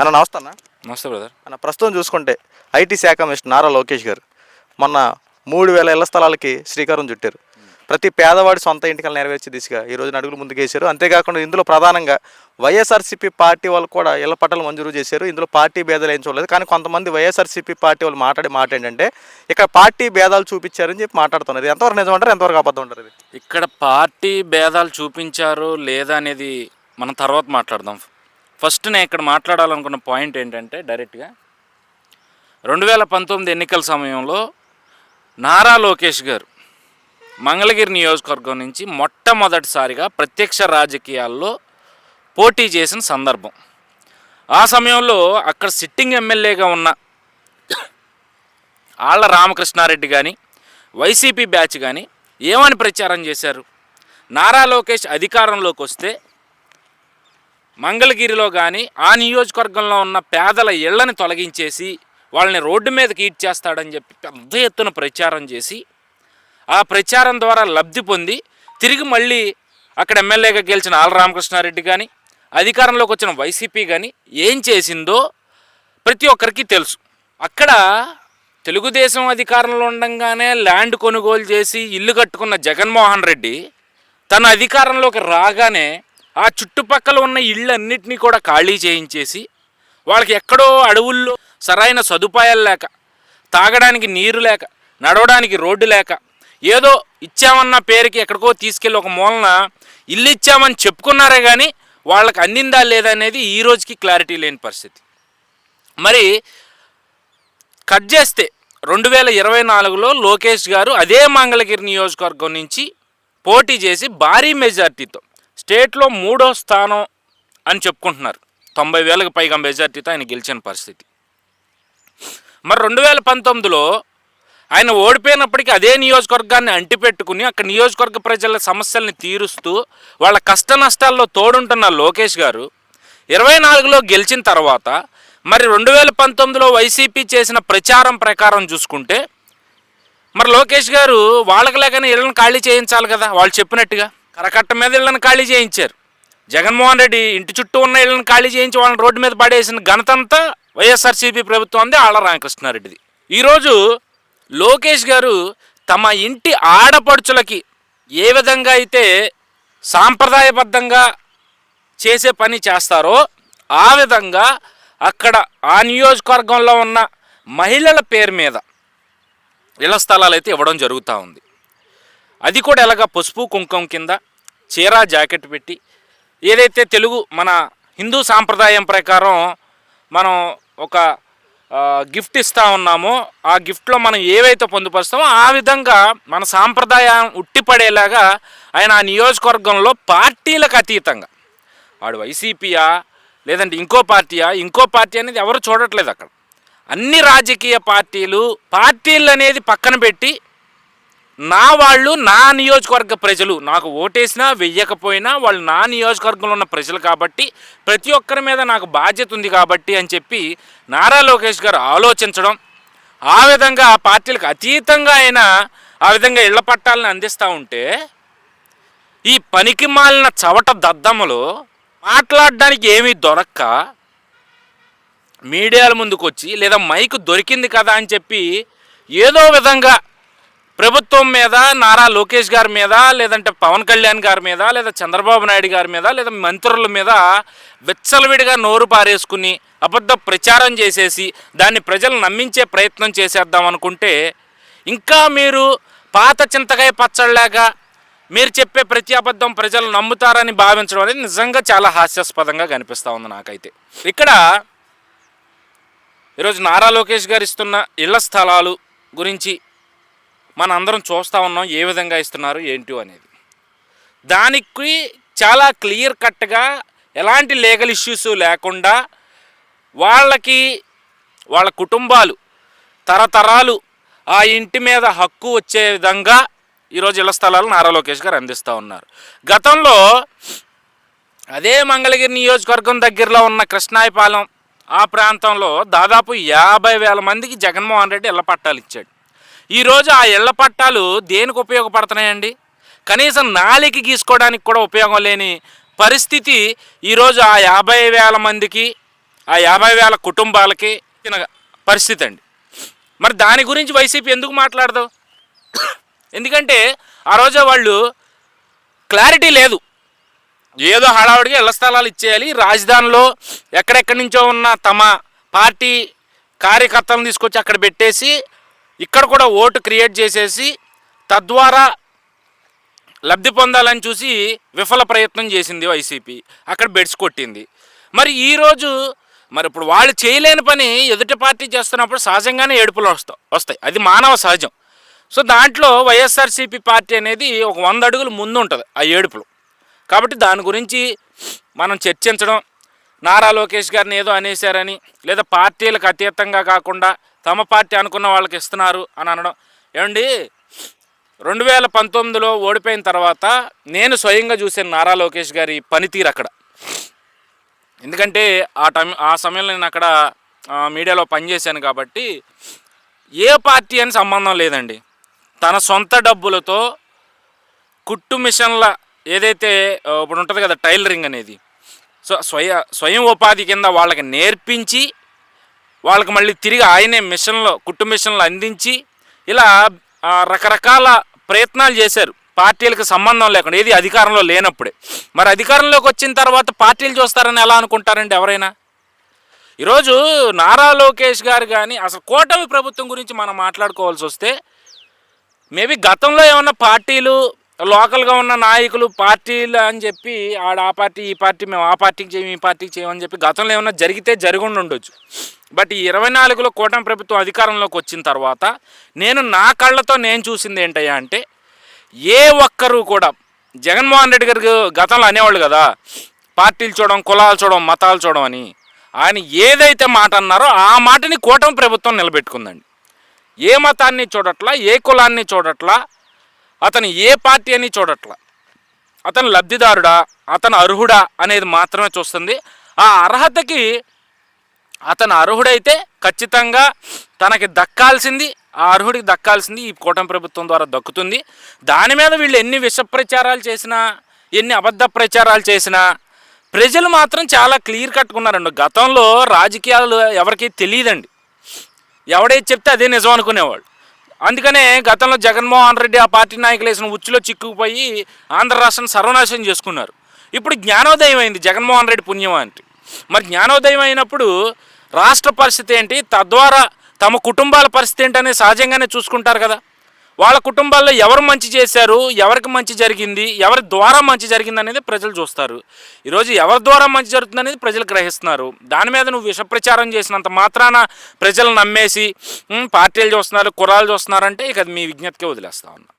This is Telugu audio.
అన్న నమస్తే అన్న. నమస్తే బ్రదర్. అన్న ప్రస్తుతం చూసుకుంటే ఐటీ శాఖ మినిస్టర్ నారా లోకేష్ గారు మొన్న మూడు వేల ఇళ్ళ స్థలాలకి శ్రీకారం చుట్టారు. ప్రతి పేదవాడి సొంత ఇంటికలు నెరవేర్చే దిశగా ఈ రోజున అడుగులు ముందుకేశారు. అంతేకాకుండా ఇందులో ప్రధానంగా వైఎస్ఆర్సీపీ పార్టీ వాళ్ళు కూడా ఇళ్ళ పట్టాలు మంజూరు చేశారు. ఇందులో పార్టీ భేదాలు ఏం చూడలేదు. కానీ కొంతమంది వైఎస్ఆర్సీపీ పార్టీ వాళ్ళు మాట్లాడే మాట ఏంటంటే ఇక్కడ పార్టీ భేదాలు చూపించారని చెప్పి మాట్లాడుతున్నారు. ఎంతవరకు నిజం అంటారు ఎంతవరకు అబద్ధం ఇది? ఇక్కడ పార్టీ భేదాలు చూపించారు లేదా అనేది మనం తర్వాత మాట్లాడదాం. ఫస్ట్ నేను ఇక్కడ మాట్లాడాలనుకున్న పాయింట్ ఏంటంటే డైరెక్ట్గా రెండు వేల పంతొమ్మిది ఎన్నికల సమయంలో నారా లోకేష్ గారు మంగళగిరి నియోజకవర్గం నుంచి మొట్టమొదటిసారిగా ప్రత్యక్ష రాజకీయాల్లో పోటీ చేసిన సందర్భం. ఆ సమయంలో అక్కడ సిట్టింగ్ ఎమ్మెల్యేగా ఉన్న ఆళ్ళ రామకృష్ణారెడ్డి కానీ వైసీపీ బ్యాచ్ కానీ ఏమని ప్రచారం చేశారు? నారా లోకేష్ అధికారంలోకి వస్తే మంగళగిరిలో కానీ ఆ నియోజకవర్గంలో ఉన్న పేదల ఇళ్ళని తొలగించేసి వాళ్ళని రోడ్డు మీదకి ఈడ్ చేస్తాడని చెప్పి పెద్ద ఎత్తున ప్రచారం చేసి ఆ ప్రచారం ద్వారా లబ్ధి పొంది తిరిగి మళ్ళీ అక్కడ ఎమ్మెల్యేగా గెలిచిన ఆళ్ళ రామకృష్ణారెడ్డి కానీ అధికారంలోకి వచ్చిన వైసీపీ కానీ ఏం చేసిందో ప్రతి ఒక్కరికి తెలుసు. అక్కడ తెలుగుదేశం అధికారంలో ఉండగానే ల్యాండ్ కొనుగోలు చేసి ఇల్లు కట్టుకున్న జగన్మోహన్ రెడ్డి తన అధికారంలోకి రాగానే ఆ చుట్టుపక్కల ఉన్న ఇళ్ళన్నింటినీ కూడా ఖాళీ చేయించేసి వాళ్ళకి ఎక్కడో అడవుల్లో సరైన సదుపాయాలు లేక తాగడానికి నీరు లేక నడవడానికి రోడ్డు లేక ఏదో ఇచ్చామన్న పేరుకి ఎక్కడికో తీసుకెళ్ళి ఒక మూలన ఇల్లు ఇచ్చామని చెప్పుకున్నారే కానీ వాళ్ళకి అందిందా లేదా అనేది ఈ రోజుకి క్లారిటీ లేని పరిస్థితి. మరి కట్ చేస్తే రెండు వేల ఇరవై నాలుగులో లోకేష్ గారు అదే మంగళగిరి నియోజకవర్గం నుంచి పోటీ చేసి భారీ మెజార్టీతో స్టేట్లో మూడో స్థానం అని చెప్పుకుంటున్నారు. తొంభై వేలకు పైగా మెజార్టీతో ఆయన గెలిచిన పరిస్థితి. మరి రెండు వేల పంతొమ్మిదిలో ఆయన ఓడిపోయినప్పటికీ అదే నియోజకవర్గాన్ని అంటిపెట్టుకుని అక్కడ నియోజకవర్గ ప్రజల సమస్యల్ని తీరుస్తూ వాళ్ళ కష్ట నష్టాల్లో తోడుంటున్న లోకేష్ గారు ఇరవై నాలుగులో గెలిచిన తర్వాత మరి రెండు వేల పంతొమ్మిదిలో వైసీపీ చేసిన ప్రచారం ప్రకారం చూసుకుంటే మరి లోకేష్ గారు వాళ్ళకి లేకనే ఇళ్ళని ఖాళీ చేయించాలి కదా వాళ్ళు చెప్పినట్టుగా. కరకట్ట మీద ఇళ్ళని ఖాళీ చేయించారు. జగన్మోహన్ రెడ్డి ఇంటి చుట్టూ ఉన్న ఇళ్ళని ఖాళీ చేయించి వాళ్ళని రోడ్డు మీద పడేసిన ఘనతంతా వైఎస్ఆర్సీపీ ప్రభుత్వం అంది ఆళ్ళ రామకృష్ణారెడ్డిది. ఈరోజు లోకేష్ గారు తమ ఇంటి ఆడపడుచులకి ఏ విధంగా అయితే సాంప్రదాయబద్ధంగా చేసే పని చేస్తారో ఆ విధంగా అక్కడ ఆ నియోజకవర్గంలో ఉన్న మహిళల పేరు మీద ఇళ్ళ స్థలాలు అయితే ఇవ్వడం జరుగుతూ ఉంది. అది కూడా ఎలాగ పసుపు కుంకుమ కింద చీర జాకెట్ పెట్టి ఏదైతే తెలుగు మన హిందూ సాంప్రదాయం ప్రకారం మనం ఒక గిఫ్ట్ ఇస్తూ ఉన్నామో ఆ గిఫ్ట్లో మనం ఏవైతే పొందుపరుస్తామో ఆ విధంగా మన సాంప్రదాయం ఉట్టిపడేలాగా ఆయన ఆ నియోజకవర్గంలో పార్టీలకు అతీతంగా. వాడు వైసీపీయా లేదంటే ఇంకో పార్టీయా ఇంకో పార్టీ అనేది ఎవరు చూడట్లేదు అక్కడ. అన్ని రాజకీయ పార్టీలు పార్టీలు అనేది పక్కన పెట్టి నా వాళ్ళు నా నియోజకవర్గ ప్రజలు. నాకు ఓటేసినా వెయ్యకపోయినా వాళ్ళు నా నియోజకవర్గంలో ఉన్న ప్రజలు కాబట్టి ప్రతి ఒక్కరి మీద నాకు బాధ్యత ఉంది కాబట్టి అని చెప్పి నారా లోకేష్ గారు ఆలోచించడం ఆ విధంగా పార్టీలకు అతీతంగా అయినా ఆ విధంగా ఇళ్ళ పట్టాలను అందిస్తూ ఉంటే ఈ పనికి మాలిన చవట దద్దమ్మలు మాట్లాడడానికి ఏమీ దొరక్క. మీడియాల ముందుకు వచ్చి లేదా మైక్ దొరికింది కదా అని చెప్పి ఏదో విధంగా ప్రభుత్వం మీద నారా లోకేష్ గారి మీద లేదంటే పవన్ కళ్యాణ్ గారి మీద లేదా చంద్రబాబు నాయుడు గారి మీద లేదా మంత్రుల మీద విచ్చలవిడిగా నోరు పారేసుకుని అబద్ధ ప్రచారం చేసేసి దాన్ని ప్రజలు నమ్మించే ప్రయత్నం చేసేద్దాం అనుకుంటే ఇంకా మీరు పాత చింతకాయ పచ్చళ్ళలాగా మీరు చెప్పే ప్రతి అబద్ధం ప్రజలు నమ్ముతారని భావించడం అనేది నిజంగా చాలా హాస్యాస్పదంగా కనిపిస్తూ ఉంది నాకైతే. ఇక్కడ ఈరోజు నారా లోకేష్ గారు ఇస్తున్న ఇళ్ళ స్థలాలు గురించి మన అందరం చూస్తూ ఉన్నాం ఏ విధంగా ఇస్తున్నారు ఏంటి అనేది. దానికి చాలా క్లియర్ కట్గా ఎలాంటి లీగల్ ఇష్యూస్ లేకుండా వాళ్ళకి వాళ్ళ కుటుంబాలు తరతరాలు ఆ ఇంటి మీద హక్కు వచ్చే విధంగా ఈరోజు ఇళ్ళ స్థలాలు నారా లోకేష్ గారు అందిస్తూ ఉన్నారు. గతంలో అదే మంగళగిరి నియోజకవర్గం దగ్గరలో ఉన్న కృష్ణాయపాలెం ఆ ప్రాంతంలో దాదాపు యాభై వేల మందికి జగన్మోహన్ రెడ్డి ఇళ్ళ పట్టాలు ఇచ్చాడు. ఈరోజు ఆ ఇళ్ళ పట్టాలు దేనికి ఉపయోగపడుతున్నాయండి? కనీసం నాలికి గీసుకోవడానికి కూడా ఉపయోగం లేని పరిస్థితి ఈరోజు ఆ యాభై వేల మందికి ఆ యాభై వేల కుటుంబాలకి ఇచ్చిన పరిస్థితి అండి. మరి దాని గురించి వైసీపీ ఎందుకు మాట్లాడదు? ఎందుకంటే ఆ రోజు వాళ్ళు క్లారిటీ లేదు. ఏదో హడావుడిగా ఇళ్ళ స్థలాలు ఇచ్చేయాలి. రాజధానిలో ఎక్కడెక్కడి నుంచో ఉన్న తమ పార్టీ కార్యకర్తలను తీసుకొచ్చి అక్కడ పెట్టేసి ఇక్కడ కూడా ఓటు క్రియేట్ చేసేసి తద్వారా లబ్ధి పొందాలని చూసి విఫల ప్రయత్నం చేసింది వైసీపీ. అక్కడ బెడ్స్ కొట్టింది. మరి ఈరోజు మరి ఇప్పుడు వాళ్ళు చేయలేని పని ఎదుటి పార్టీ చేస్తున్నప్పుడు సహజంగానే ఏడుపులు వస్తా వస్తాయి. అది మానవ సహజం. సో దాంట్లో వైఎస్ఆర్సీపీ పార్టీ అనేది ఒక వంద అడుగులు ముందు ఉంటుంది ఆ ఏడుపులు. కాబట్టి దాని గురించి మనం చర్చించడం నారా లోకేష్ గారిని ఏదో అనేశారని లేదా పార్టీలకు అతీతంగా కాకుండా తమ పార్టీ అనుకున్న వాళ్ళకి ఇస్తున్నారు అని అనడం. ఏమండి? రెండు వేల పంతొమ్మిదిలో ఓడిపోయిన తర్వాత నేను స్వయంగా చూసాను నారా లోకేష్ గారి పనితీరు అక్కడ. ఎందుకంటే ఆ టైం ఆ సమయంలో నేను అక్కడ మీడియాలో పనిచేశాను కాబట్టి ఏ పార్టీ అని సంబంధం లేదండి. తన సొంత డబ్బులతో కుట్టు మిషన్ల ఏదైతే ఇప్పుడు ఉంటుంది కదా టైలరింగ్ అనేది సో స్వయ స్వయం ఉపాధి కింద వాళ్ళకి నేర్పించి వాళ్ళకి మళ్ళీ తిరిగి ఆయనే మిషన్లో కుట్టు మిషన్లు అందించి ఇలా రకరకాల ప్రయత్నాలు చేశారు. పార్టీలకు సంబంధం లేకుండా ఏది అధికారంలో లేనప్పుడే. మరి అధికారంలోకి వచ్చిన తర్వాత పార్టీలు చూస్తారని ఎలా అనుకుంటారండి ఎవరైనా? ఈరోజు నారా లోకేష్ గారు కానీ అసలు కూటమి ప్రభుత్వం గురించి మనం మాట్లాడుకోవాల్సి వస్తే మేబీ గతంలో ఏమన్నా పార్టీలు లోకల్గా ఉన్న నాయకులు పార్టీలు అని చెప్పి ఆడ ఆ పార్టీ ఈ పార్టీ మేము ఆ పార్టీకి చేయము ఈ పార్టీకి చేయమని చెప్పి గతంలో ఏమన్నా జరిగితే జరిగి ఉండొచ్చు బట్ ఈ ఇరవై నాలుగులో కూటమి ప్రభుత్వం అధికారంలోకి వచ్చిన తర్వాత నేను నా కళ్ళతో నేను చూసింది ఏంటయ్యా అంటే ఏ ఒక్కరు కూడా జగన్మోహన్ రెడ్డి గారికి గతంలో అనేవాళ్ళు కదా పార్టీలు చూడడం కులాలు చూడడం మతాలు చూడడం అని. ఆయన ఏదైతే మాట అన్నారో ఆ మాటని కూటమి ప్రభుత్వం నిలబెట్టుకుందండి. ఏ మతాన్ని చూడట్లా ఏ కులాన్ని చూడట్లా అతను ఏ పార్టీ అని చూడట్లా. అతను లబ్ధిదారుడా అతను అర్హుడా అనేది మాత్రమే చూస్తుంది. ఆ అర్హతకి అతను అర్హుడైతే ఖచ్చితంగా తనకి దక్కాల్సింది ఆ అర్హుడికి దక్కాల్సింది ఈ కూటమి ప్రభుత్వం ద్వారా దక్కుతుంది. దాని మీద వీళ్ళు ఎన్ని విష ప్రచారాలు చేసినా ఎన్ని అబద్ధ ప్రచారాలు చేసినా ప్రజలు మాత్రం చాలా క్లియర్ కట్టుకున్నారండి. గతంలో రాజకీయాలు ఎవరికీ తెలియదండి. ఎవడేది చెప్తే అదే నిజం అనుకునేవాడు అందుకనే గతంలో జగన్మోహన్ రెడ్డి ఆ పార్టీ నాయకులు వేసిన ఉచ్చులో చిక్కుకుపోయి ఆంధ్ర రాష్ట్రాన్ని సర్వనాశనం చేసుకున్నారు. ఇప్పుడు జ్ఞానోదయం అయింది జగన్మోహన్ రెడ్డి పుణ్యం అంటే. మరి జ్ఞానోదయం అయినప్పుడు రాష్ట్ర పరిస్థితి ఏంటి? తద్వారా తమ కుటుంబాల పరిస్థితి ఏంటనే సహజంగానే చూసుకుంటారు కదా. వాళ్ళ కుటుంబాల్లో ఎవరు మంచి చేశారు? ఎవరికి మంచి జరిగింది? ఎవరి ద్వారా మంచి జరిగింది అనేది ప్రజలు చూస్తారు. ఈరోజు ఎవరి ద్వారా మంచి జరుగుతుంది అనేది ప్రజలు గ్రహిస్తున్నారు. దాని మీద నువ్వు విష ప్రచారం చేసినంత మాత్రాన ప్రజలు నమ్మేసి పార్టీలు చూస్తున్నారు కురాలు చూస్తున్నారు అంటే ఇక మీ విజ్ఞతకే వదిలేస్తా ఉన్నా.